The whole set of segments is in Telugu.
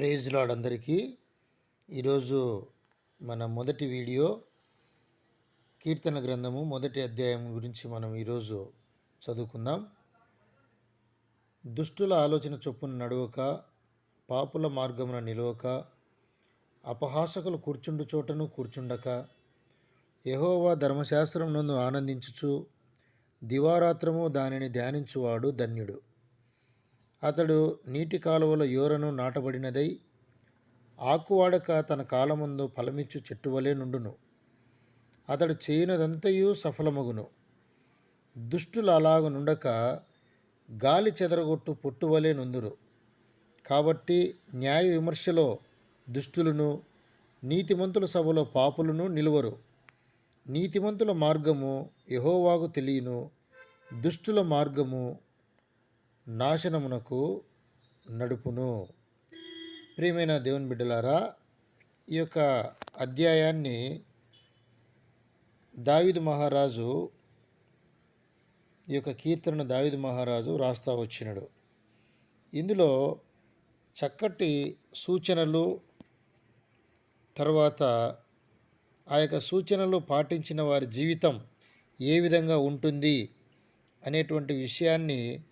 ప్రేజ్ లాడ్ అందరికీ. ఈరోజు మన మొదటి వీడియో కీర్తన గ్రంథము మొదటి అధ్యాయం గురించి మనం ఈరోజు చదువుకుందాం. దుష్టుల ఆలోచన చొప్పున నడవక పాపుల మార్గమున నిలవక అపహాసకులు కూర్చుండు చోటను కూర్చుండక యహోవా ధర్మశాస్త్రం నందు ఆనందించుచు దివారాత్రము దానిని ధ్యానించువాడు ధన్యుడు. అతడు నీటి కాలువల యోరను నాటబడినదై ఆకువాడక తన కాలముందు ఫలమిచ్చు చెట్టువలే నుండును. అతడు చేయనదంతయు సఫలమగును. దుష్టులు అలాగ నుండక గాలి చెదరగొట్టు పొట్టువలే నుందురు. కాబట్టి న్యాయ విమర్శలో దుష్టులను నీతిమంతుల సభలో పాపులను నిలువరు. నీతిమంతుల మార్గము యహోవాకు తెలియను దుష్టుల మార్గము నాశనమునకు నడుపును. ప్రియమైన దేవుని బిడ్డలారా ఈ యొక్క అధ్యాయాన్ని దావిదు మహారాజు ఈ యొక్క కీర్తనను దావిదు మహారాజు రాస్తా వచ్చినాడు. ఇందులో చక్కటి సూచనలు తర్వాత ఆ యొక్క సూచనలు పాటించిన వారి జీవితం ఏ విధంగా ఉంటుంది అనేటువంటి విషయాన్ని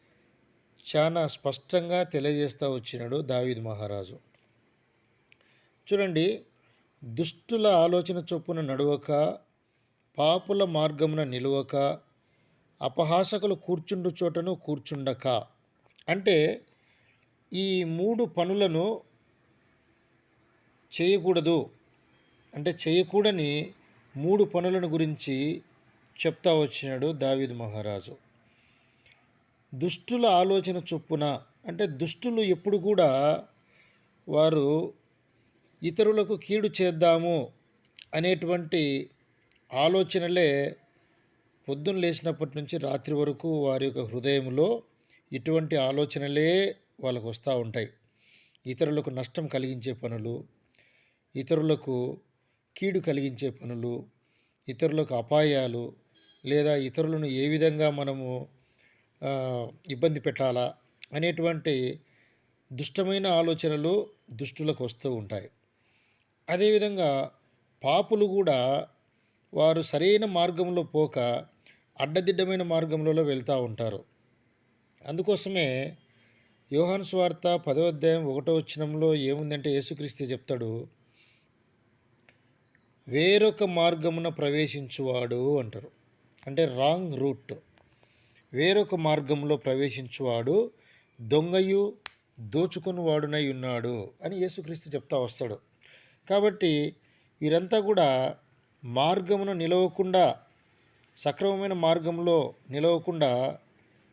చాలా స్పష్టంగా తెలియజేస్తూ వచ్చినాడు దావీద్ మహారాజు. చూడండి దుష్టుల ఆలోచన చొప్పున నడవక పాపుల మార్గమున నిలవక అపహాసకులు కూర్చుండు చోటను కూర్చుండక. అంటే ఈ మూడు పనులను చేయకూడదు. అంటే చేయకూడని మూడు పనులను గురించి చెప్తా వచ్చినాడు దావీద్ మహారాజు. దుష్టుల ఆలోచన చొప్పున అంటే దుష్టులు ఎప్పుడు కూడా వారు ఇతరులకు కీడు చేద్దాము అనేటువంటి ఆలోచనలే పొద్దున్న లేచినప్పటి నుంచి రాత్రి వరకు వారి యొక్క హృదయంలో ఇటువంటి ఆలోచనలే వాళ్ళకు వస్తూ ఉంటాయి. ఇతరులకు నష్టం కలిగించే పనులు ఇతరులకు కీడు కలిగించే పనులు ఇతరులకు అపాయాలు లేదా ఇతరులను ఏ విధంగా మనము ఇబ్బంది పెట్టాలా అనేటువంటి దుష్టమైన ఆలోచనలు దుష్టులకు వస్తూ ఉంటాయి. అదేవిధంగా పాపులు కూడా వారు సరైన మార్గంలో పోక అడ్డదిడ్డమైన మార్గంలో వెళ్తూ ఉంటారు. అందుకోసమే యోహాన్ స్వార్త పదో అధ్యాయం ఒకటో వచ్చినంలో ఏముందంటే యేసుక్రీస్తు చెప్తాడు వేరొక మార్గమున ప్రవేశించువాడు అంటారు. అంటే రాంగ్ రూట్. వేరొక మార్గంలో ప్రవేశించువాడు దొంగయు దోచుకుని వాడునై ఉన్నాడు అని యేసుక్రీస్తు చెప్తా వస్తాడు. కాబట్టి వీరంతా కూడా మార్గమును నిలవకుండా సక్రమమైన మార్గంలో నిలవకుండా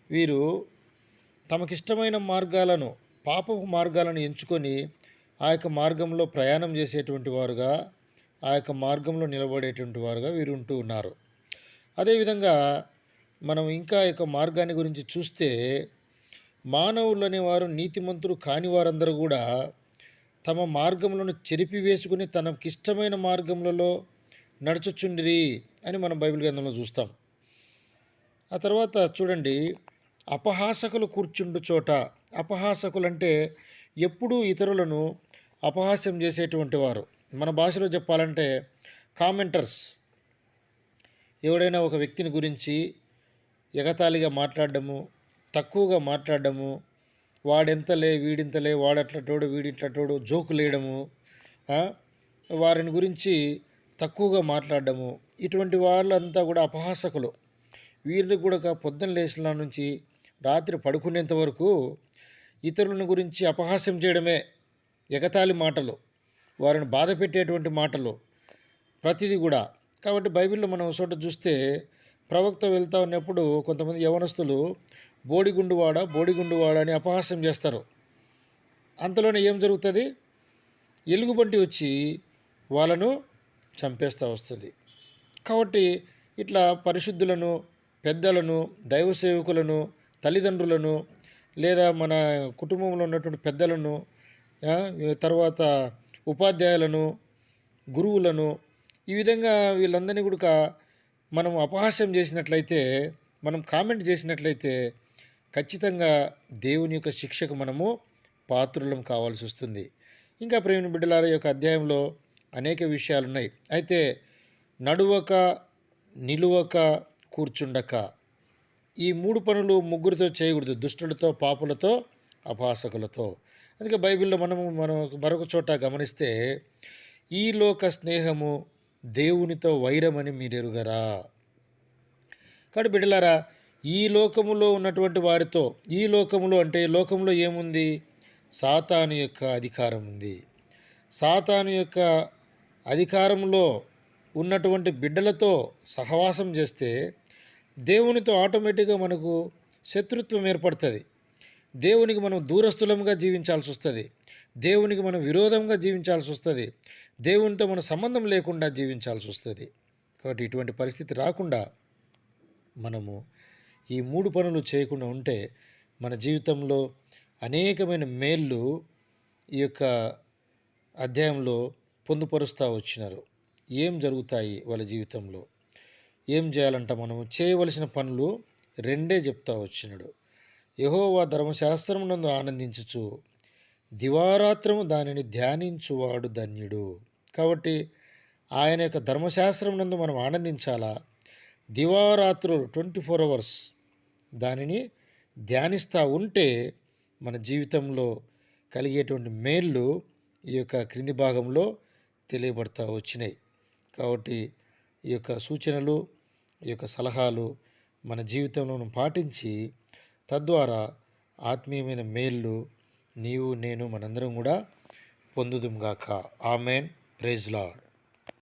వీరు తమకిష్టమైన మార్గాలను పాపపు మార్గాలను ఎంచుకొని ఆ యొక్క మార్గంలో ప్రయాణం చేసేటువంటి వారుగా ఆ యొక్క మార్గంలో నిలబడేటువంటి వారుగా వీరు ఉంటూ ఉన్నారు. అదేవిధంగా మనం ఇంకా యొక్క మార్గాన్ని గురించి చూస్తే మానవులు అనేవారు నీతిమంతులు కాని వారందరూ కూడా తమ మార్గములను చెరిపి వేసుకుని తనకిష్టమైన మార్గములలో నడుచుచుండిరి అని మనం బైబిల్ గ్రంథంలో చూస్తాం. ఆ తర్వాత చూడండి అపహాసకులు కూర్చుండు చోట అపహాసకులు అంటే ఎప్పుడూ ఇతరులను అపహాస్యం చేసేటువంటి వారు. మన భాషలో చెప్పాలంటే కామెంటర్స్. ఎవడైనా ఒక వ్యక్తిని గురించి ఎగతాళిగా మాట్లాడడము తక్కువగా మాట్లాడడము వాడెంతలే వీడింతలే వాడట్లటోడు వీడిట్లటోడు జోకులేయడము వారిని గురించి తక్కువగా మాట్లాడడము. ఇటువంటి వాళ్ళంతా కూడా అపహాసకులు. వీరిని కూడా పొద్దున లేచిన నుంచి రాత్రి పడుకునేంత వరకు ఇతరులను గురించి అపహాస్యం చేయడమే ఎగతాళి మాటలు. వారిని బాధ పెట్టేటువంటి మాటలు ప్రతిదీ కూడా. కాబట్టి బైబిల్లో మనం చోట చూస్తే ప్రవక్త వెళ్తా ఉన్నప్పుడు కొంతమంది యవనస్తులు బోడిగుండువాడ బోడిగుండువాడ అని అపహాస్యం చేస్తారు. అంతలోనే ఏం జరుగుతుంది? ఎలుగుబంటి వచ్చి వాళ్ళను చంపేస్తూ వస్తుంది. కాబట్టి ఇట్లా పరిశుద్ధులను పెద్దలను దైవ సేవకులను తల్లిదండ్రులను లేదా మన కుటుంబంలో ఉన్నటువంటి పెద్దలను తర్వాత ఉపాధ్యాయులను గురువులను ఈ విధంగా వీళ్ళందరినీ కూడా మనం అపహాస్యం చేసినట్లయితే మనం కామెంట్ చేసినట్లయితే ఖచ్చితంగా దేవుని యొక్క శిక్షకు మనము పాత్రులం కావాల్సి వస్తుంది. ఇంకా ప్రేమిని బిడ్డలార యొక్క అధ్యాయంలో అనేక విషయాలు ఉన్నాయి. అయితే నడువక నిలువక కూర్చుండక ఈ మూడు పనులు ముగ్గురితో చేయకూడదు. దుష్టులతో పాపులతో అపాసకులతో అందుకే బైబిల్లో మనము మనం మరొక చోట గమనిస్తే ఈ లోక స్నేహము దేవునితో వైరమని మీరు ఎరుగరా కాబట్టి బిడ్డలారా ఈ లోకములో ఉన్నటువంటి వారితో ఈ లోకములో అంటే లోకంలో ఏముంది? సాతాను యొక్క అధికారం ఉంది. సాతాను యొక్క అధికారంలో ఉన్నటువంటి బిడ్డలతో సహవాసం చేస్తే దేవునితో ఆటోమేటిక్గా మనకు శత్రుత్వం ఏర్పడుతుంది. దేవునికి మనం దూరస్థులంగా జీవించాల్సి వస్తుంది. దేవునికి మనం విరోధంగా జీవించాల్సి వస్తుంది. దేవునితో మన సంబంధం లేకుండా జీవించాల్సి వస్తుంది. కాబట్టి ఇటువంటి పరిస్థితి రాకుండా మనము ఈ మూడు పనులు చేయకుండా ఉంటే మన జీవితంలో అనేకమైన మేళ్ళు ఈ యొక్క అధ్యాయంలో పొందుపరుస్తూ వచ్చినారు. ఏం జరుగుతాయి వాళ్ళ జీవితంలో? ఏం చేయాలంట మనము? చేయవలసిన పనులు రెండే చెప్తా వచ్చినాడు. యహోవా ధర్మశాస్త్రం నందు ఆనందించుచు దివారాత్రము దానిని ధ్యానించువాడు ధన్యుడు. కాబట్టి ఆయన యొక్క ధర్మశాస్త్రం నందు మనం ఆనందించాలా? దివారాత్రులు ట్వంటీ ఫోర్ అవర్స్ దానిని ధ్యానిస్తూ ఉంటే మన జీవితంలో కలిగేటువంటి మేళ్ళు ఈ యొక్క క్రింది భాగంలో తెలియబడతా వచ్చినాయి కాబట్టి ఈ యొక్క సూచనలు ఈ యొక్క సలహాలు మన జీవితంలో పాటించి తద్వారా ఆత్మీయమైన మేళ్ళు నీవు నేను మనందరం కూడా పొందుదుంగాక ఆమెన్. Praise lord